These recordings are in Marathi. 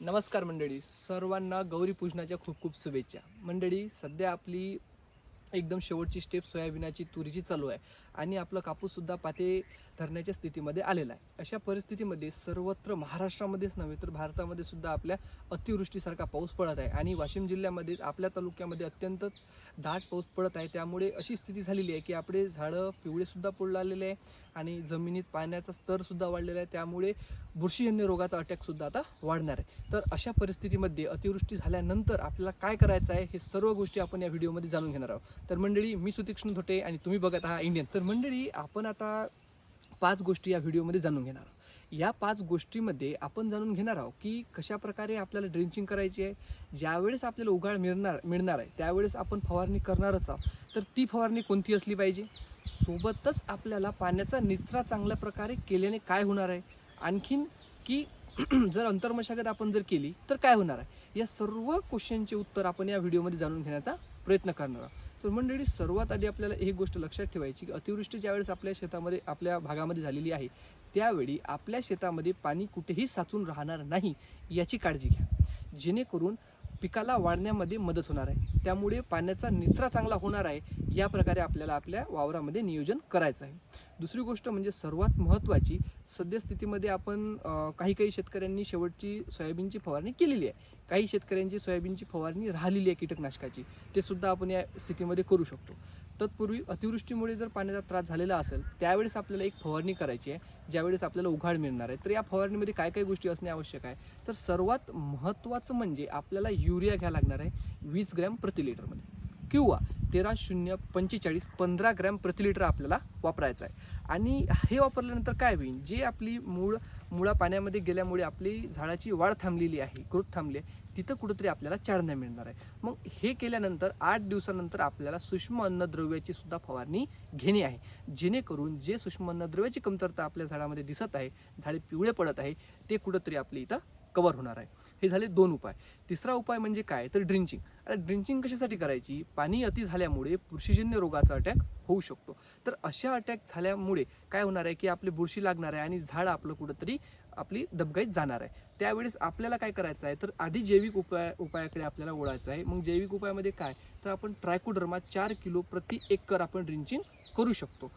नमस्कार मंडळी सर्वांना गौरी पूजनाच्या खूप खूप शुभेच्छा. मंडळी सध्या आपली एकदम शेवटची स्टेप सोयाबीनाची तुरीची चालू आहे आणि आपलं कापूससुद्धा पाते धरण्याच्या स्थितीमध्ये आलेला आहे. अशा परिस्थितीमध्ये सर्वत्र महाराष्ट्रामध्येच नव्हे तर भारतामध्ये सुद्धा आपल्या अतिवृष्टीसारखा पाऊस पडत आहे आणि वाशिम जिल्ह्यामध्ये आपल्या तालुक्यामध्ये अत्यंत दाट पाऊस पडत आहे. त्यामुळे अशी स्थिती झालेली आहे की आपले झाडं पिवळेसुद्धा पडू आलेले आहे आणि जमिनीत पाण्याचा स्तरसुद्धा वाढलेला आहे. त्यामुळे बुरशीजन्य रोगाचा अटॅकसुद्धा आता वाढणार आहे. तर अशा परिस्थितीमध्ये अतिवृष्टी झाल्यानंतर आपल्याला काय करायचं आहे हे सर्व गोष्टी आपण या व्हिडिओमध्ये जाणून घेणार आहोत. तर मंडळी मी सुतीक्ष्ण धोटे आणि तुम्ही बघत आहात इंडियन तर मंडळी आपण आता पाच गोष्टी या व्हिडिओमध्ये जाणून घेणार आहोत. या पाच गोष्टीमध्ये आपण जाणून घेणार आहोत की कशा प्रकारे आपल्याला ड्रिंचिंग करायची आहे. ज्यावेळेस आपल्याला उघाड मिळणार मिळणार आहे त्यावेळेस आपण फवारणी करणारच आहोत. तर ती फवारणी कोणती असली पाहिजे? सोबतच आपल्याला पाण्याचा निचरा चांगल्या प्रकारे केल्याने काय होणार आहे? आणखीन की जर अंतर्मशागत आपण जर केली तर काय होणार आहे? या सर्व क्वेश्चनचे उत्तर आपण या व्हिडिओमध्ये जाणून घेण्याचा प्रयत्न करणार आहोत. तर मंडळी सर्वात आधी आपल्याला एक गोष्ट लक्षात ठेवायची की अतिवृष्टी ज्यावेळेस आपल्या शेतामध्ये आपल्या भागामध्ये झालेली आहे त्यावेळी आपल्या शेतामध्ये पाणी कुठेही साचून राहणार नाही याची काळजी घ्या. जेणेकरून पिकाला वाढण्यामध्ये मदत होणार आहे. त्यामुळे पाण्याचा निचरा चांगला होणार आहे या प्रकारे आपल्याला आपल्या वावरामध्ये नियोजन करायचं आहे. दुसरी गोष्ट म्हणजे सर्वात महत्त्वाची सद्यस्थितीमध्ये आपण काही काही शेतकऱ्यांनी शेवटची सोयाबीनची फवारणी केलेली आहे. काही शेतकऱ्यांची सोयाबीनची फवारणी राहिलेली आहे कीटकनाशकाची. ते सुद्धा आपण या स्थितीमध्ये करू शकतो. तत्पूर्वी अतिवृष्टीमुळे जर पाण्याचा त्रास झालेला असेल त्यावेळेस आपल्याला एक फवारणी करायची आहे ज्यावेळेस आपल्याला उघाड मिळणार आहे. तर या फवारणीमध्ये काय काय गोष्टी असणे आवश्यक आहे? तर सर्वात महत्त्वाचं म्हणजे आपल्याला युरिया घ्यावा लागणार आहे वीस ग्रॅम प्रति लिटरमध्ये. किंवा तेरा शून्य पंचेचाळीस पंधरा ग्रॅम प्रति लिटर आपल्याला वापरायचं आहे. आणि हे वापरल्यानंतर काय होईल? जे आपली मूळ मुळा पाण्यामध्ये गेल्यामुळे आपली झाडाची वाढ थांबलेली आहे ग्रोथ थांबली आहे तिथं कुठंतरी आपल्याला चालना मिळणार आहे. मग हे केल्यानंतर आठ दिवसानंतर आपल्याला सूक्ष्म अन्नद्रव्याची सुद्धा फवारणी घेणे आहे. जेणेकरून जे सूक्ष्म अन्नद्रव्याची कमतरता आपल्या झाडामध्ये दिसत आहे झाडे पिवळे पडत आहे ते कुठंतरी आपली इथं कवर होणार आहे. हे झाले दोन उपाय. तिसरा उपाय म्हणजे काय? तर ड्रिंचिंग. आता ड्रिंचिंग कशासाठी करायची? पाणी अति झाल्यामुळे बुरशीजन्य रोगाचा अटॅक होऊ शकतो. तर अशा अटॅक झाल्यामुळे काय होणार आहे की आपली बुरशी लागणार आहे आणि झाड आपलं कुठंतरी आपली डबगाईत जाणार आहे. त्यावेळेस आपल्याला काय करायचं आहे? तर आधी जैविक उपाय उपायाकडे आपल्याला ओढायचं आहे. मग जैविक उपायामध्ये काय? तर आपण ट्रायकोडर्मा चार किलो प्रति एकर आपण ड्रिंचिंग करू शकतो.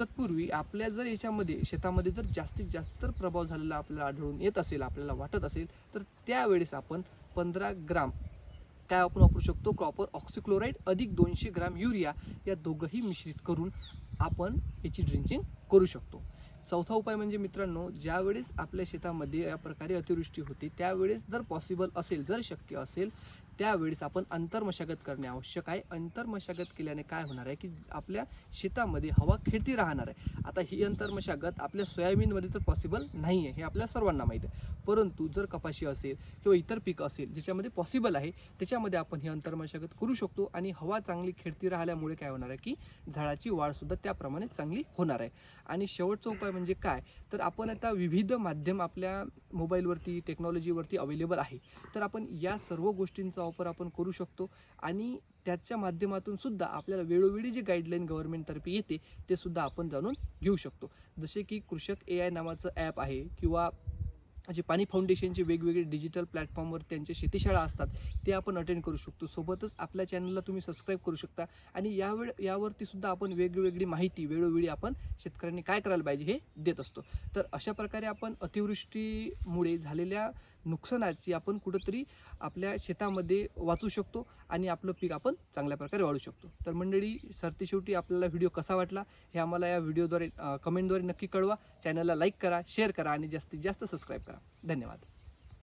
तत्पूर्वी आपल्या जर याच्यामध्ये शेतामध्ये जर जास्तीत जास्त प्रभाव झालेला आपल्याला आढळून येत असेल आपल्याला वाटत असेल तर त्यावेळेस आपण पंधरा ग्राम काय आपण वापरू शकतो? कॉपर ऑक्सिक्लोराईड अधिक दोनशे ग्राम युरिया या दोघंही मिश्रित करून आपण याची ड्रिंचिंग करू शकतो. चौथा उपाय म्हणजे मित्रांनो ज्यावेळेस आपल्या शेतामध्ये या प्रकारे अतिवृष्टी होते त्यावेळेस जर पॉसिबल असेल जर शक्य असेल त्यावेळेस आपण अंतर्मशागत करणे आवश्यक आहे. अंतर्मशागत केल्याने काय होणार आहे की आपल्या शेतामध्ये हवा खेळती राहणार आहे. आता ही अंतर्मशागत आपल्या सोयाबीनमध्ये तर पॉसिबल नाही आहे हे आपल्या सर्वांना माहीत आहे. परंतु जर कपाशी असेल किंवा इतर पिकं असेल ज्याच्यामध्ये पॉसिबल आहे त्याच्यामध्ये आपण ही अंतर्मशागत करू शकतो आणि हवा चांगली खेळती राहिल्यामुळे काय होणार आहे की झाडाची वाढसुद्धा त्याप्रमाणे चांगली होणार आहे. आणि शेवटचा उपाय म्हणजे काय? तर आपण आता विविध माध्यम आपल्या मोबाईलवरती टेक्नॉलॉजीवरती अवेलेबल आहे. तर आपण या सर्व गोष्टींचा वापर आपण करू शकतो. आणि त्याच्या माध्यमातून सुद्धा आपल्याला वेळोवेळी जे गाईडलाईन गव्हर्नमेंटतर्फे येते ते सुद्धा आपण जाणून घेऊ शकतो. जसे की कृषक ए आय नावाचं ॲप आहे किंवा जे पाणी फाउंडेशनचे वेगवेगळे डिजिटल प्लॅटफॉर्मवर त्यांचे शेतीशाळा असतात ते आपण अटेंड करू शकतो. सोबतच आपल्या चॅनलला तुम्ही सबस्क्राईब करू शकता. आणि यावेळ यावरती सुद्धा आपण वेगवेगळी माहिती वेळोवेळी आपण शेतकऱ्यांनी काय करायला पाहिजे हे देत असतो. तर अशा प्रकारे आपण अतिवृष्टीमुळे झालेल्या नुकसानाची आपण कुठंतरी आपल्या शेतामध्ये वाचू शकतो आणि आपलं पीक आपण चांगल्या प्रकारे वाढू शकतो. तर मंडळी सरते शेवटी आपल्याला व्हिडिओ कसा वाटला हे आम्हाला या व्हिडिओद्वारे कमेंटद्वारे नक्की कळवा. चॅनलला लाईक करा शेअर करा आणि जास्तीत जास्त सबस्क्राईब करा. धन्यवाद.